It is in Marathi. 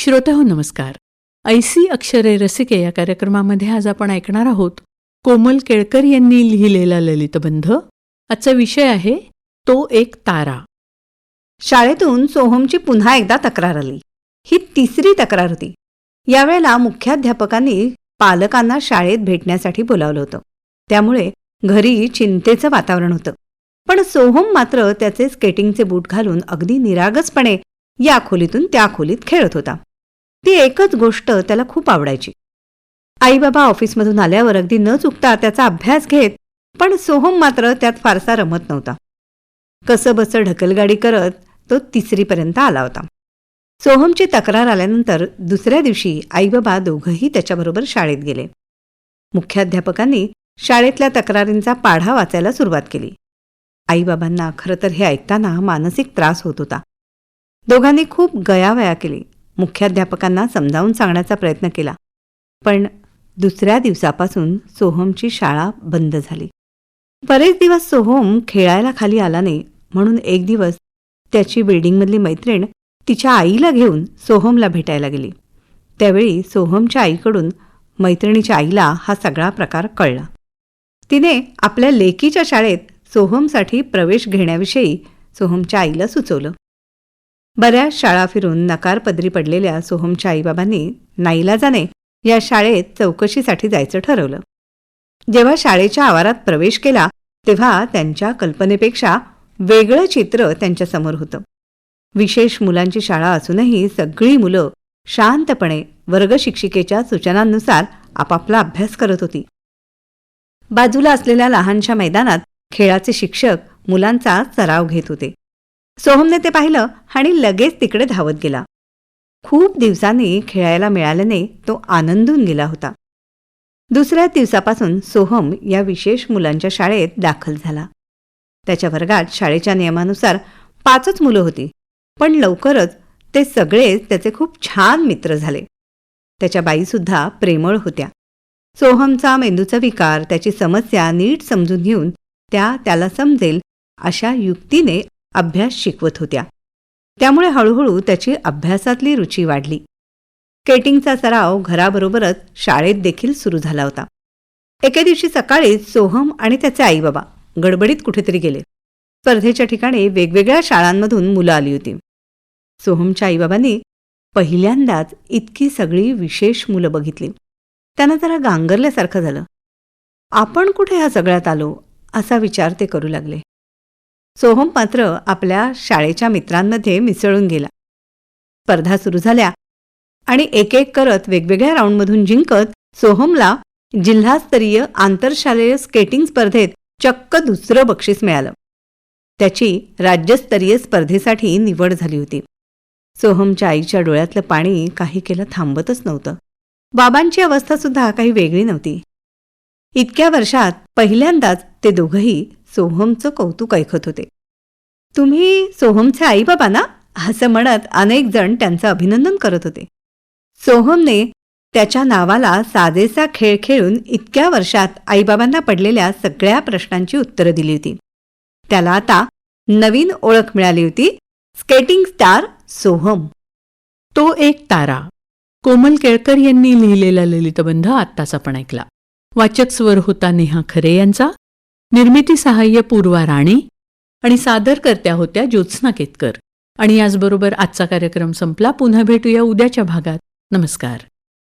श्रोते हो नमस्कार. ऐसी अक्षरे रसिके या कार्यक्रमामध्ये आज आपण ऐकणार आहोत कोमल केळकर यांनी लिहिलेला ललितबंध. आजचा विषय आहे तो एक तारा. शाळेतून सोहमची पुन्हा एकदा तक्रार आली. ही तिसरी तक्रार होती. यावेळेला मुख्याध्यापकांनी पालकांना शाळेत भेटण्यासाठी बोलावलं होतं. त्यामुळे घरी चिंतेचं वातावरण होतं. पण सोहम मात्र त्याचे स्केटिंगचे बूट घालून अगदी निरागसपणे या खोलीतून त्या खोलीत खेळत होता. ती एकच गोष्ट त्याला खूप आवडायची. आईबाबा ऑफिसमधून आल्यावर अगदी न चुकता त्याचा अभ्यास घेत पण सोहम मात्र त्यात फारसा रमत नव्हता. कसंबसं ढकलगाडी करत तो तिसरीपर्यंत आला होता. सोहमची तक्रार आल्यानंतर दुसऱ्या दिवशी आईबाबा दोघंही त्याच्याबरोबर शाळेत गेले. मुख्याध्यापकांनी शाळेतल्या तक्रारींचा पाढा वाचायला सुरुवात केली. आईबाबांना खरं तर हे ऐकताना मानसिक त्रास होत होता. दोघांनी खूप गयावया केली. मुख्याध्यापकांना समजावून सांगण्याचा प्रयत्न केला. पण दुसऱ्या दिवसापासून सोहमची शाळा बंद झाली. बरेच दिवस सोहम खेळायला खाली आला नाही म्हणून एक दिवस त्याची बिल्डिंगमधली मैत्रीण तिच्या आईला घेऊन सोहमला भेटायला गेली. त्यावेळी सोहमच्या आईकडून मैत्रिणीच्या आईला हा सगळा प्रकार कळला. तिने आपल्या लेकीच्या शाळेत सोहमसाठी प्रवेश घेण्याविषयी सोहमच्या आईला सुचवलं. बऱ्याच शाळा फिरून नकार पदरी पडलेल्या सोहमच्या आईबाबांनी नाईलाजाने या शाळेत चौकशीसाठी जायचं ठरवलं. जेव्हा शाळेच्या आवारात प्रवेश केला तेव्हा त्यांच्या कल्पनेपेक्षा वेगळं चित्र त्यांच्यासमोर होतं. विशेष मुलांची शाळा असूनही सगळी मुलं शांतपणे वर्गशिक्षिकेच्या सूचनांनुसार आपापला अभ्यास करत होती. बाजूला असलेल्या लहानशा मैदानात खेळाचे शिक्षक मुलांचा सराव घेत होते. सोहमने ते पाहिलं आणि लगेच तिकडे धावत गेला. खूप दिवसांनी खेळायला मिळाल्याने तो आनंदून गेला होता. दुसऱ्याच दिवसापासून सोहम या विशेष मुलांच्या शाळेत दाखल झाला. त्याच्या वर्गात शाळेच्या नियमानुसार पाचच मुलं होती पण लवकरच ते सगळेच त्याचे खूप छान मित्र झाले. त्याच्या बाईसुद्धा प्रेमळ होत्या. सोहमचा मेंदूचा विकार त्याची समस्या नीट समजून घेऊन त्या त्याला समजेल अशा युक्तीने अभ्यास शिकवत होत्या. त्यामुळे हळूहळू त्याची अभ्यासातली रुची वाढली. स्केटिंगचा सराव घराबरोबरच शाळेत देखील सुरू झाला होता. एके दिवशी सकाळीच सोहम आणि त्याचे आईबाबा गडबडीत कुठेतरी गेले. स्पर्धेच्या ठिकाणी वेगवेगळ्या शाळांमधून मुलं आली होती. सोहमच्या आईबाबांनी पहिल्यांदाच इतकी सगळी विशेष मुलं बघितली. त्यांना जरा गांगरल्यासारखं झालं. आपण कुठे ह्या सगळ्यात आलो? असा विचार ते करू लागले. सोहम मात्र आपल्या शाळेच्या मित्रांमध्ये मिसळून गेला. स्पर्धा सुरू झाल्या आणि एक एक करत वेगवेगळ्या राऊंडमधून जिंकत सोहमला जिल्हास्तरीय आंतरशालेय स्केटिंग स्पर्धेत चक्क दुसरं बक्षीस मिळालं. त्याची राज्यस्तरीय स्पर्धेसाठी निवड झाली होती. सोहमच्या आईच्या डोळ्यातलं पाणी काही केलं थांबतच नव्हतं. बाबांची अवस्था सुद्धा काही वेगळी नव्हती. इतक्या वर्षात पहिल्यांदाच ते दोघंही सोहमचं कौतुक ऐकत होते. तुम्ही सोहमचे आईबाबा ना? असं म्हणत अनेक जण त्यांचं अभिनंदन करत होते. सोहमने त्याच्या नावाला साजेसा खेळ खेळून इतक्या वर्षात आईबाबांना पडलेल्या सगळ्या प्रश्नांची उत्तरं दिली होती. त्याला आता नवीन ओळख मिळाली होती स्केटिंग स्टार सोहम. तो एक तारा. कोमल केळकर यांनी लिहिलेला ललितबंध आत्ताच आपण ऐकला. वाचक स्वर होता नेहा खरे यांचा निर्मिती सहाय्य पूर्वा राणी आणि सादरकर्त्या होत्या ज्योत्स्ना केतकर. आणि याचबरोबर आजचा कार्यक्रम संपला. पुन्हा भेटूया उद्याच्या भागात. नमस्कार.